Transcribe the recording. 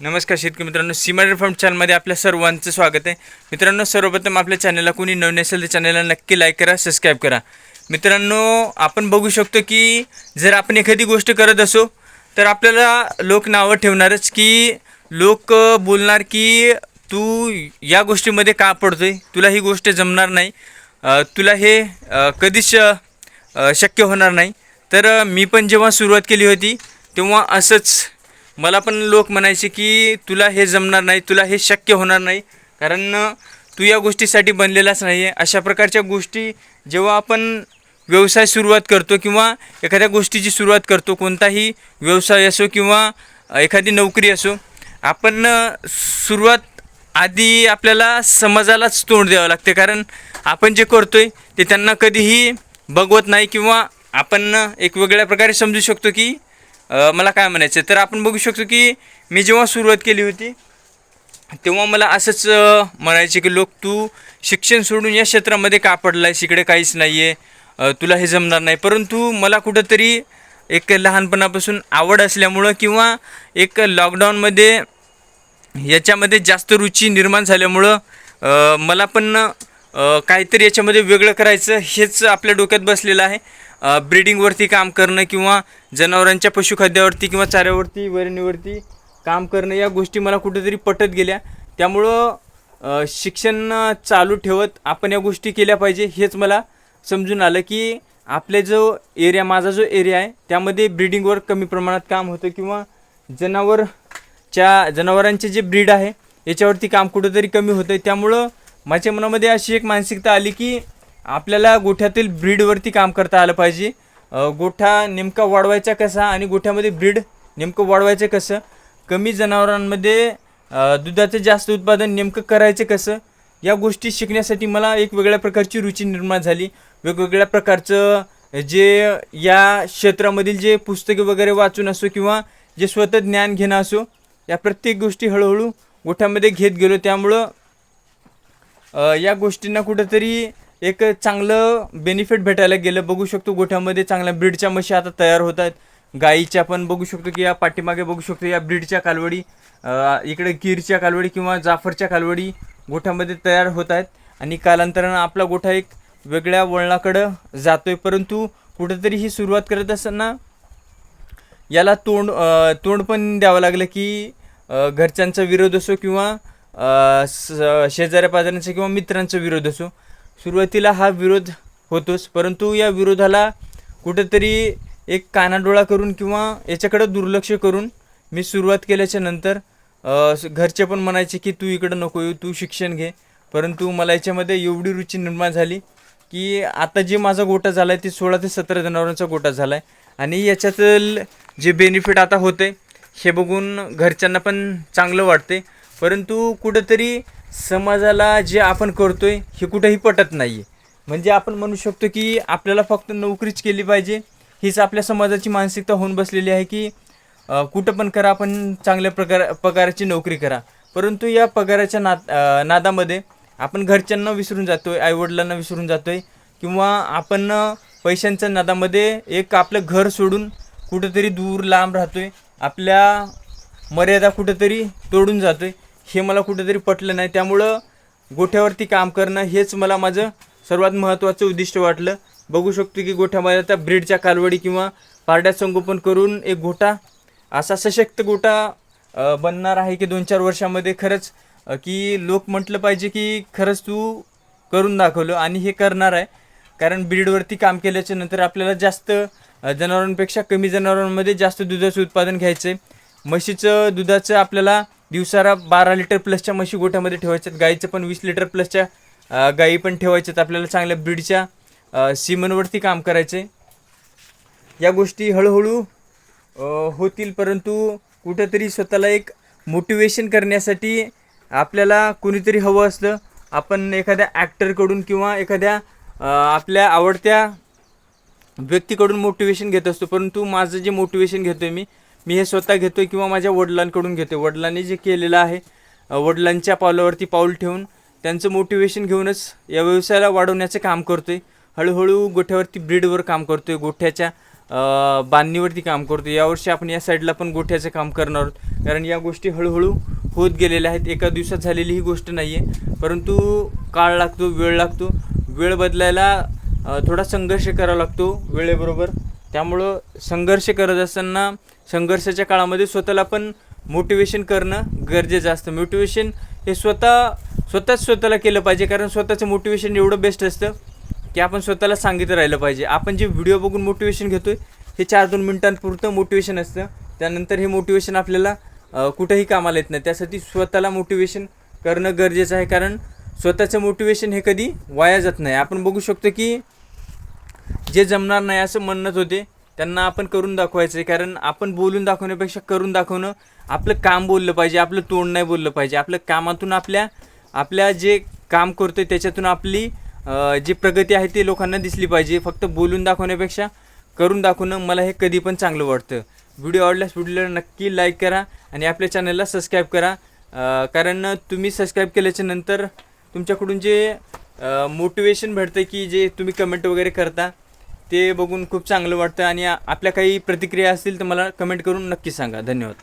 नमस्कार शेतकरी मित्रांनो सीमा फार्म चॅनलमध्ये आपल्या सर्वांचं स्वागत आहे. मित्रांनो सर्वप्रथम आपल्या चॅनलला कोणी नवीन असेल तर चॅनलला नक्की लाईक करा सबस्क्राईब करा. मित्रांनो आपण बघू शकतो की जर आपण एखादी गोष्ट करत असो तर आपल्याला लोक नावं ठेवणारच की लोक बोलणार की तू या गोष्टीमध्ये का पडतोय? तुला ही गोष्ट जमणार नाही. तुला हे कधीच शक्य होणार नाही. तर मी पण जेव्हा सुरुवात केली होती तेव्हा असंच मला पण लोक म्हणायचे की तुला हे जमणार नाही तुला हे शक्य होणार नाही. कारण तू या गोष्टीसाठी बनलेलाच नाही आहे अशा प्रकारच्या गोष्टी जेव्हा आपण व्यवसाय सुरुवात करतो किंवा एखाद्या गोष्टीची सुरुवात करतो कोणताही व्यवसाय असो किंवा एखादी नोकरी असो आपण सुरुवात आधी आपल्याला समाजालाच तोंड द्यावं लागते. कारण आपण जे करतो आहे ते त्यांना कधीही बघवत नाही किंवा आपण एक वेगळ्या प्रकारे समजू शकतो की मला काय म्हणायचं तर आपण बघू शकतो की मी जेव्हा सुरुवात केली होती तेव्हा मला असंच म्हणायचे की लोक तू शिक्षण सोडून या क्षेत्रामध्ये का पडला आहे इकडे काहीच नाही आहे तुला हे जमणार नाही. परंतु मला कुठंतरी एक लहानपणापासून आवड असल्यामुळं किंवा एक लॉकडाऊनमध्ये याच्यामध्ये जास्त रुची निर्माण झाल्यामुळं मला पण काहीतरी याच्यामध्ये वेगळं करायचं हेच आपल्या डोक्यात बसलेलं आहे. ब्रीडिंगवरती काम करणं किंवा जनावरांच्या पशुखाद्यावरती किंवा चाऱ्यावरती वरणीवरती काम करणं या गोष्टी मला कुठेतरी पटत गेल्या. त्यामुळं शिक्षण चालू ठेवत आपण या गोष्टी केल्या पाहिजे हेच मला समजून आलं की आपले जो एरिया माझा जो एरिया आहे त्यामध्ये ब्रीडिंगवर कमी प्रमाणात काम होतं किंवा जनावरच्या जनावरांचे जे ब्रीड आहे याच्यावरती काम कुठंतरी कमी होतं आहे त्यामुळं माझ्या मनामध्ये अशी एक मानसिकता आली की आपल्याला गोठ्यातील ब्रीडवरती काम करता आलं पाहिजे. गोठा नेमका वाढवायचा कसा आणि गोठ्यामध्ये ब्रीड नेमकं वाढवायचं कसं? कमी जनावरांमध्ये दुधाचं जास्त उत्पादन नेमकं करायचं कसं? या गोष्टी शिकण्यासाठी मला एक वेगळ्या प्रकारची रुची निर्माण झाली. वेगवेगळ्या प्रकारचं जे या क्षेत्रामधील जे पुस्तके वगैरे वाचून असो किंवा जे स्वतः ज्ञान घेणं असो या प्रत्येक गोष्टी हळूहळू गोठ्यामध्ये घेत गेलो. त्यामुळं या गोष्टींना कुठंतरी एक चांगलं बेनिफिट भेटायला गेलं. बघू शकतो गोठ्यामध्ये चांगल्या ब्रीडच्या म्हशी आता तयार होत आहेत. गाईच्या पण बघू शकतो की या पाठीमागे बघू शकतो या ब्रीडच्या कालवडी इकडे गिरच्या कालवडी किंवा जाफरच्या कालवडी गोठ्यामध्ये तयार होत आहेत. आणि कालांतरानं आपला गोठा एक वेगळ्या वळणाकडं जातोय. परंतु कुठंतरी ही सुरुवात करत असताना याला तोंड तोंड पण द्यावं लागलं की घरच्यांचा विरोध असो किंवा शेजाऱ्या पाजाऱ्यांचा किंवा मित्रांचा विरोध असो. सुरुवातीला हा विरोध होतोच परंतु या विरोधाला कुठंतरी एक कानाडोळा करून किंवा याच्याकडं दुर्लक्ष करून मी सुरुवात केल्याच्यानंतर घरचे पण म्हणायचे की तू इकडं नको येऊ तू शिक्षण घे. परंतु मला याच्यामध्ये एवढी रुची निर्माण झाली की आता जे माझा गोटा झाला आहे ते सोळा ते सतरा जनावरांचा गोटा झाला आहे आणि याच्यातील जे बेनिफिट आता होते हे बघून घरच्यांना पण चांगलं वाटते परंतु कुठंतरी समाजाला जे आपण करतोय हे कुठंही पटत नाही आहे म्हणजे आपण म्हणू शकतो की आपल्याला फक्त नोकरीच केली पाहिजे. हीच आपल्या समाजाची मानसिकता होऊन बसलेली आहे की कुठं पण करा आपण चांगल्या प्रकार पगाराची नोकरी करा. परंतु या पगाराच्या नाद नादामध्ये आपण घरच्यांना विसरून जातो आहे आईवडिलांना विसरून जातो आहे किंवा आपण पैशांच्या नादामध्ये एक आपलं घर सोडून कुठंतरी दूर लांब राहतो आहे आपल्या मर्यादा कुठंतरी तोडून जातो आहे हे मला कुठेतरी पटलं नाही. त्यामुळं गोठ्यावरती काम करणं हेच मला माझं सर्वात महत्त्वाचं उद्दिष्ट वाटलं. बघू शकतो की गोठ्यामध्ये आता ब्रीडच्या कालवडी किंवा पारड्या संगोपन करून एक गोठा असा सशक्त गोठा बनणार आहे की दोन चार वर्षामध्ये खरंच की लोक म्हटलं पाहिजे की खरंच तू करून दाखवलं आणि हे करणार आहे. कारण ब्रीडवरती काम केल्याच्यानंतर आपल्याला जास्त जनावरांपेक्षा कमी जनावरांमध्ये जास्त दुधाचं उत्पादन घ्यायचं आहे म्हशीचं दुधाचं आपल्याला दिवसाला बारा लिटर प्लसच्या म्हशी गोठ्यामध्ये ठेवायच्यात. गाईचं पण वीस लिटर प्लसच्या गाई पण ठेवायच्यात. आपल्याला चांगल्या ब्रीडच्या अ, सीमनवरती काम करायचे या गोष्टी हळूहळू होतील परंतु कुठंतरी स्वतःला एक मोटिवेशन करण्यासाठी आपल्याला कोणीतरी हवं असतं आपण एखाद्या ॲक्टरकडून किंवा एखाद्या आपल्या आवडत्या व्यक्तीकडून मोटिवेशन घेत असतो. परंतु माझं जे मोटिवेशन घेतो आहे मी मी हे स्वतः घेतो आहे किंवा माझ्या वडिलांकडून घेतो वडिलांनी जे केलेलं आहे वडिलांच्या पावलावरती पाऊल ठेवून त्यांचं मोटिवेशन घेऊनच या व्यवसायाला वाढवण्याचं काम करतो आहे हळूहळू गोठ्यावरती ब्रीडवर काम करतो आहे गोठ्याच्या बांधणीवरती काम करतो यावर्षी आपण या साईडला पण गोठ्याचं काम करणार आहोत. कारण या गोष्टी हळूहळू होत गेलेल्या आहेत. एका दिवसात झालेली ही गोष्ट नाही आहे परंतु काळ लागतो वेळ लागतो. वेळ बदलायला थोडा संघर्ष करावा लागतो वेळेबरोबर. त्यामुळं संघर्ष करत असताना संघर्षाच्या काळामध्ये स्वतःला पण मोटिवेशन करणं गरजेचं असतं. मोटिवेशन हे स्वतः स्वतःच स्वतःला केलं पाहिजे कारण स्वतःचं मोटिवेशन एवढं बेस्ट असतं की आपण स्वतःला सांगितलं राहिलं पाहिजे. आपण जे व्हिडिओ बघून मोटिवेशन घेतोय हे चार दोन मिनिटांपुरतं मोटिवेशन असतं. त्यानंतर हे मोटिवेशन आपल्याला कुठंही कामाला येत नाही. त्यासाठी स्वतःला मोटिवेशन करणं गरजेचं आहे कारण स्वतःचं मोटिवेशन हे कधी वाया जात नाही. आपण बघू शकतो की जे जमणार नाही असं म्हणत होते त्यांना आपण करून दाखवायचं आहे कारण आपण बोलून दाखवण्यापेक्षा करून दाखवणं आपलं काम बोललं पाहिजे आपलं तोंड नाही बोललं पाहिजे. आपलं कामातून आपल्या आपल्या जे काम करतोय त्याच्यातून आपली जी प्रगती आहे ती लोकांना दिसली पाहिजे. फक्त बोलून दाखवण्यापेक्षा करून दाखवणं मला हे कधी पण चांगलं वाटतं. व्हिडिओ आवडल्यास व्हिडिओला नक्की लाईक करा आणि आपल्या चॅनलला सबस्क्राईब करा. कारण तुम्ही सबस्क्राईब केल्याच्यानंतर तुमच्याकडून जे मोटिवेशन भेटतं की जे तुम्ही कमेंट वगैरे करता ते बघून खूप चांगलं वाटतं आणि आपल्या काही प्रतिक्रिया असतील तर मला कमेंट करून नक्की सांगा. धन्यवाद.